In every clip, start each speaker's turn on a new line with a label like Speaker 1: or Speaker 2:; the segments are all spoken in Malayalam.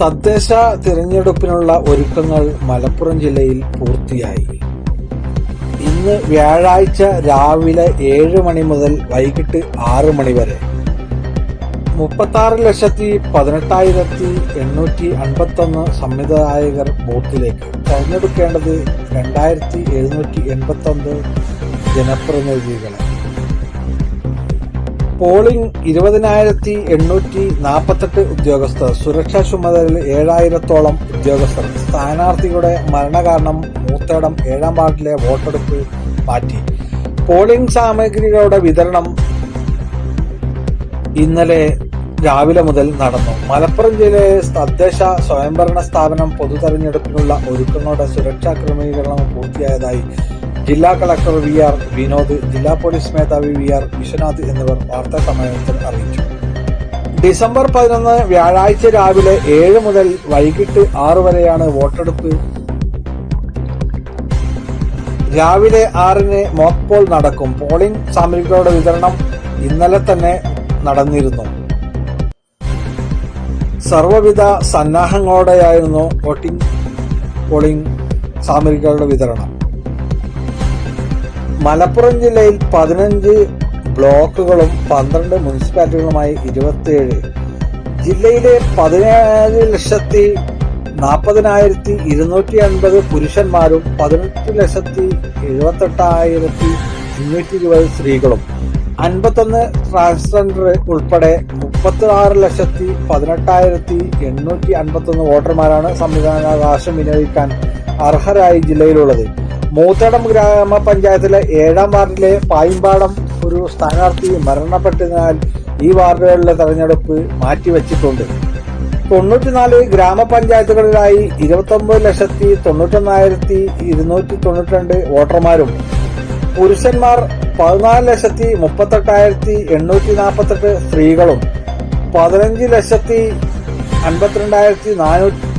Speaker 1: തദ്ദേശ തിരഞ്ഞെടുപ്പിനുള്ള ഒരുക്കങ്ങൾ മലപ്പുറം ജില്ലയിൽ പൂർത്തിയായി ഇന്ന് വ്യാഴാഴ്ച രാവിലെ ഏഴ് മണി മുതൽ വൈകിട്ട് ആറ് മണി വരെ മുപ്പത്തി ആറ് ലക്ഷത്തി പതിനെട്ടായിരത്തി എണ്ണൂറ്റി അൻപത്തൊന്ന് സംവിധായകർ ബൂത്തിലേക്ക് തെരഞ്ഞെടുക്കേണ്ടത് രണ്ടായിരത്തി എഴുന്നൂറ്റി എൺപത്തൊന്ന് ജനപ്രതിനിധികളാണ് പോളിംഗ് ഇരുപതിനായിരത്തി എണ്ണൂറ്റി നാൽപ്പത്തെട്ട് ഉദ്യോഗസ്ഥർ സുരക്ഷാ ചുമതലയിൽ ഏഴായിരത്തോളം ഉദ്യോഗസ്ഥർ സ്ഥാനാർത്ഥിയുടെ മരണകാരണം മൂത്തേടം ഏഴാം വാർഡിലെ വോട്ടെടുപ്പ് മാറ്റി പോളിംഗ് സാമഗ്രികളുടെ വിതരണം ഇന്നലെ രാവിലെ മുതൽ നടന്നു മലപ്പുറം ജില്ലയിലെ തദ്ദേശ സ്വയംഭരണ സ്ഥാപനം പൊതു തെരഞ്ഞെടുപ്പിനുള്ള ഒരുക്കങ്ങളുടെ സുരക്ഷാ ക്രമീകരണം പൂർത്തിയായതായി ജില്ലാ കളക്ടർ വി ആർ വിനോദ് ജില്ലാ പോലീസ് മേധാവി വി ആർ വിശ്വനാഥ് എന്നിവർ വാർത്താ സമ്മേളനത്തിൽ അറിയിച്ചു ഡിസംബർ പതിനൊന്ന് വ്യാഴാഴ്ച രാവിലെ ഏഴ് മുതൽ വൈകിട്ട് ആറ് വരെയാണ് വോട്ടെടുപ്പ് രാവിലെ ആറിന് മോക്ക് പോൾ നടക്കും പോളിംഗ് സാമഗ്രികളുടെ വിതരണം ഇന്നലെ തന്നെ നടന്നിരുന്നു സർവവിധ സന്നാഹങ്ങളോടെയായിരുന്നു വോട്ടിംഗ് പോളിംഗ് സാമഗ്രികളുടെ വിതരണം മലപ്പുറം ജില്ലയിൽ പതിനഞ്ച് ബ്ലോക്കുകളും പന്ത്രണ്ട് മുനിസിപ്പാലിറ്റികളുമായി ഇരുപത്തിയേഴ് ജില്ലയിലെ പതിനേഴ് ലക്ഷത്തി നാൽപ്പതിനായിരത്തി ഇരുന്നൂറ്റി അൻപത് പുരുഷന്മാരും പതിനെട്ട് ലക്ഷത്തി എഴുപത്തെട്ടായിരത്തി അഞ്ഞൂറ്റി ഇരുപത് സ്ത്രീകളും അൻപത്തൊന്ന് ട്രാൻസ്ജെൻഡർ ഉൾപ്പെടെ മുപ്പത്തി ആറ് ലക്ഷത്തി പതിനെട്ടായിരത്തി എണ്ണൂറ്റി അൻപത്തൊന്ന് വോട്ടർമാരാണ് സംവിധാനാവകാശം വിനിയോഗിക്കാൻ അർഹരായി ജില്ലയിലുള്ളത് മൂത്തടം ഗ്രാമപഞ്ചായത്തിലെ ഏഴാം വാർഡിലെ പായിമ്പാടം ഒരു സ്ഥാനാർത്ഥി മരണപ്പെട്ടതിനാൽ ഈ വാർഡുകളിലെ തെരഞ്ഞെടുപ്പ് മാറ്റിവെച്ചിട്ടുണ്ട് തൊണ്ണൂറ്റിനാല് ഗ്രാമപഞ്ചായത്തുകളിലായി ഇരുപത്തി ഒമ്പത് ലക്ഷത്തി തൊണ്ണൂറ്റൊന്നായിരത്തി ഇരുന്നൂറ്റി തൊണ്ണൂറ്റിരണ്ട് വോട്ടർമാരും പുരുഷന്മാർ പതിനാല് ലക്ഷത്തി മുപ്പത്തെട്ടായിരത്തി എണ്ണൂറ്റി നാൽപ്പത്തെട്ട് സ്ത്രീകളും പതിനഞ്ച് ലക്ഷത്തി അൻപത്തിരണ്ടായിരത്തി നാനൂറ്റി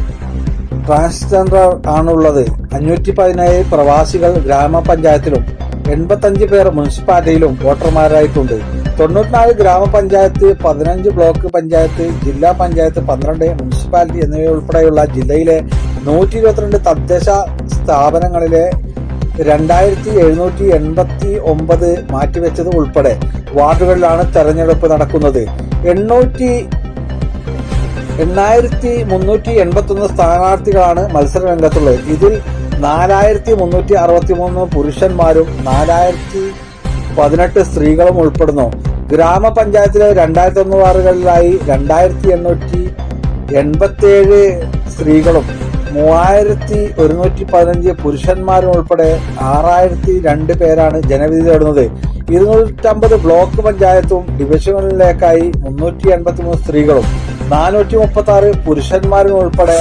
Speaker 1: ട്രാൻസ്ജെൻഡർ ആണുള്ളത് അഞ്ഞൂറ്റി പതിനേഴ് പ്രവാസികൾ ഗ്രാമപഞ്ചായത്തിലും എൺപത്തഞ്ച് പേർ മുനിസിപ്പാലിറ്റിയിലും വോട്ടർമാരായിട്ടുണ്ട് തൊണ്ണൂറ്റിനാല് ഗ്രാമപഞ്ചായത്ത് പതിനഞ്ച് ബ്ലോക്ക് പഞ്ചായത്ത് ജില്ലാ പഞ്ചായത്ത് പന്ത്രണ്ട് മുനിസിപ്പാലിറ്റി എന്നിവയുൾപ്പെടെയുള്ള ജില്ലയിലെ നൂറ്റി ഇരുപത്തിരണ്ട് തദ്ദേശ സ്ഥാപനങ്ങളിലെ രണ്ടായിരത്തി എഴുന്നൂറ്റി എൺപത്തി ഒമ്പത് മാറ്റിവെച്ചത് ഉൾപ്പെടെ വാർഡുകളിലാണ് തെരഞ്ഞെടുപ്പ് നടക്കുന്നത് എണ്ണൂറ്റി എണ്ണായിരത്തി മുന്നൂറ്റി എൺപത്തൊന്ന് സ്ഥാനാർത്ഥികളാണ് മത്സരരംഗത്തുള്ളത് ഇതിൽ നാലായിരത്തി മുന്നൂറ്റി അറുപത്തി മൂന്ന് പുരുഷന്മാരും നാലായിരത്തി പതിനെട്ട് സ്ത്രീകളും ഉൾപ്പെടുന്നു ഗ്രാമപഞ്ചായത്തിലെ രണ്ടായിരത്തി ഒന്ന് വാർഡുകളിലായി രണ്ടായിരത്തി എണ്ണൂറ്റി എൺപത്തിയേഴ് സ്ത്രീകളും മൂവായിരത്തി ഒരുന്നൂറ്റി പതിനഞ്ച് പുരുഷന്മാരും ഉൾപ്പെടെ ആറായിരത്തി രണ്ട് പേരാണ് ജനവിധി തേടുന്നത് ഇരുന്നൂറ്റമ്പത് ബ്ലോക്ക് പഞ്ചായത്തും ഡിവിഷനുകളിലേക്കായി മുന്നൂറ്റി എൺപത്തി മൂന്ന് സ്ത്രീകളും നാനൂറ്റി മുപ്പത്തി ആറ് പുരുഷന്മാരും ഉൾപ്പെടെ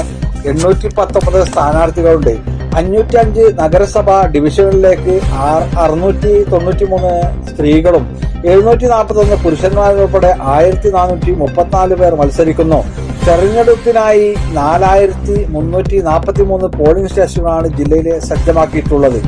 Speaker 1: എണ്ണൂറ്റി പത്തൊമ്പത് സ്ഥാനാർത്ഥികളുണ്ട് അഞ്ഞൂറ്റി അഞ്ച് നഗരസഭ ഡിവിഷനുകളിലേക്ക് അറുന്നൂറ്റി തൊണ്ണൂറ്റി മൂന്ന് സ്ത്രീകളും എഴുന്നൂറ്റി നാൽപ്പത്തൊന്ന് ഉൾപ്പെടെ ആയിരത്തി നാനൂറ്റി മുപ്പത്തിനാല് പേർ മത്സരിക്കുന്നു തെരഞ്ഞെടുപ്പിനായി നാലായിരത്തി മുന്നൂറ്റി നാൽപ്പത്തി മൂന്ന് പോളിംഗ് സ്റ്റേഷനുകളാണ് ജില്ലയിലെ സജ്ജമാക്കിയിട്ടുള്ളത്